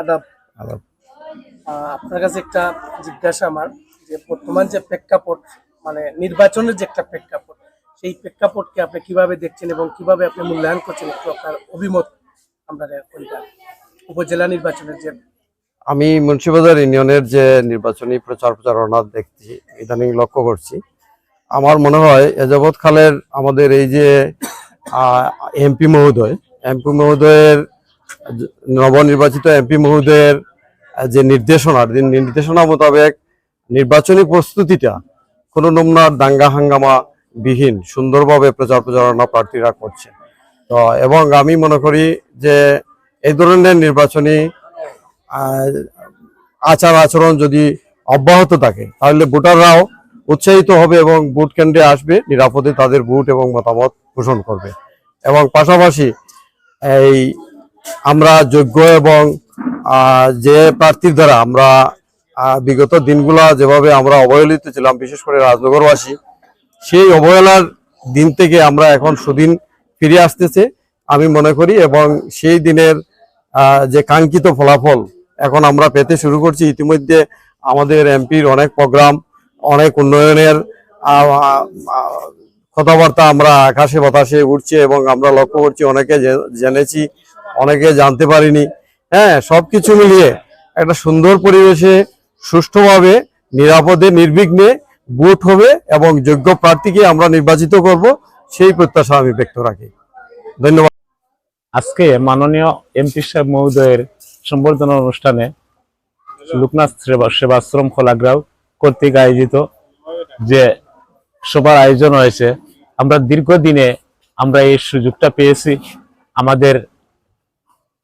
আদাব। আদাব। আপনার কাছে একটা জিজ্ঞাসা আমার যে বর্তমান যে প্রেক্ষাপট মানে নির্বাচনের যে একটা প্রেক্ষাপট সেই প্রেক্ষাপটকে আপনি কীভাবে দেখছেন এবং কীভাবে আপনি মূল্যায়ন করছেন একটু আপনার অভিমত আমরা উপজেলা নির্বাচনের যে আমি মুন্সিবাজার ইউনিয়নের যে নির্বাচনী প্রচার প্রচারণা দেখছি ইদানিং লক্ষ্য করছি। আমার মনে হয় এযাবৎ খালের আমাদের এই যে এমপি মহোদয় এমপি মহোদয়ের নবনির্বাচিত এমপি মহোদয়ের যে নির্দেশনা নির্দেশনা মোতাবেক নির্বাচনী প্রস্তুতিটা কোনো নমুনার দাঙ্গা হাঙ্গামা বিহীন সুন্দরভাবে প্রচার প্রচারণা প্রার্থীরা করছে। তো, এবং আমি মনে করি যে এই ধরনের নির্বাচনী আচার আচরণ যদি অব্যাহত থাকে, তাহলে ভোটাররাও উৎসাহিত হবে এবং ভোট কেন্দ্রে আসবে, নিরাপদে তাদের ভোট এবং মতামত পোষণ করবে। এবং পাশাপাশি এই আমরা যোগ্য এবং যে প্রার্থীর দ্বারা আমরা বিগত দিনগুলা যেভাবে আমরা অবহেলিত ছিলাম, বিশেষ করে রাজনগরবাসী, সেই অবহেলার দিন থেকে আমরা এখন সুদিন ফিরে আসতেছে, আমি মনে করি, এবং সেই দিনের যে কাঙ্ক্ষিত ফলাফল এখন আমরা পেতে শুরু করছি। ইতিমধ্যে আমাদের এমপির অনেক প্রোগ্রাম, অনেক উন্নয়নের কথাবার্তা আমরা আকাশে বাতাসে উঠছে এবং আমরা লক্ষ্য করছি, অনেকে জেনেছি অনেকে জানতে পারিনি। হ্যাঁ সবকিছু মিলিয়ে একটা সুন্দর পরিবেশে, সুষ্ঠুভাবে, নিরাপদে, নির্বিঘ্নে ভোট হবে এবং যোগ্য প্রার্থীকে আমরা নির্বাচিত করব, সেই প্রত্যাশা আমি ব্যক্ত রাখি। ধন্যবাদ। আজকে মাননীয় এমপি সাহেব মহোদয়ের সম্বর্ধনা অনুষ্ঠানে লোকনাথ সেবা- সেবাশ্রম খোলাগ্রাও কর্তৃক আয়োজিত যে সবার আয়োজন হয়েছে, আমরা দীর্ঘদিনে আমরা এই সুযোগটা পেয়েছি। আমাদের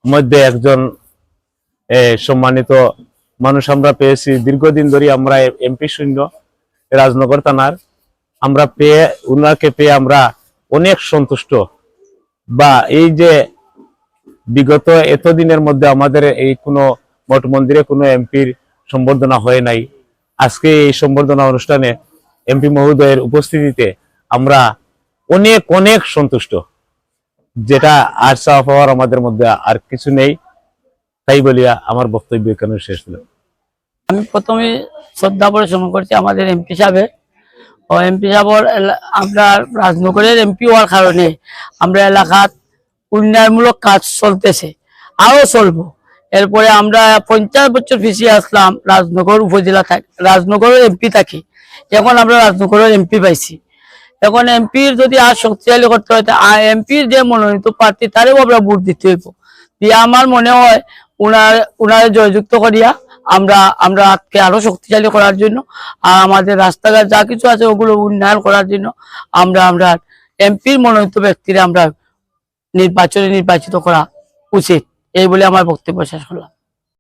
মধ্যে একজন সম্মানিত মানুষ আমরা পেয়েছি। দীর্ঘদিন ধরে আমরা এমপি শূন্য রাজনগর থানার। আমরা পেয়ে, উনাকে পেয়ে আমরা অনেক সন্তুষ্ট। বা এই যে বিগত এতদিনের মধ্যে আমাদের এই কোনো মঠ মন্দিরে কোনো এমপির সম্বর্ধনা হয় নাই। আজকে এই সম্বর্ধনা অনুষ্ঠানে এমপি মহোদয়ের উপস্থিতিতে আমরা অনেক অনেক সন্তুষ্ট। যেটা চাওয়া পাওয়ার আমাদের মধ্যে আর কিছু নেই, তাই বলিয়া আমার বক্তব্য এখানে শেষ হলো। আমি প্রথমে শ্রদ্ধা পরিশ্রম করছি আমাদের এমপি সাহেবের। ও এমপি সাহেবর আমরা রাজনগরের এমপি হওয়ার কারণে আমরা এলাকার উন্নয়নমূলক কাজ চলতেছে আরও চলবো। এরপরে আমরা পঞ্চাশ বছর পিছিয়ে আসলাম রাজনগর উপজেলা থাক- রাজনগরের এমপি থাকি। এখন আমরা রাজনগরের এমপি পাইছি। এখন এমপির যদি আর শক্তিশালী করতে হয় এমপির যে মনোনীত প্রার্থী তারেও আমরা ভোট দিতে হইব। দিয়ে আমার মনে হয়, উনার, উনারে জয়যুক্ত করিয়া আমরা আমরা আজকে আরও শক্তিশালী করার জন্য, আর আমাদের রাস্তাঘাট যা কিছু আছে, ওগুলো উন্নয়ন করার জন্য আমরা আমরা এমপির মনোনীত ব্যক্তিরা আমরা নির্বাচনে নির্বাচিত করা উচিত। এই বলে আমার বক্তব্য শেষ করলাম।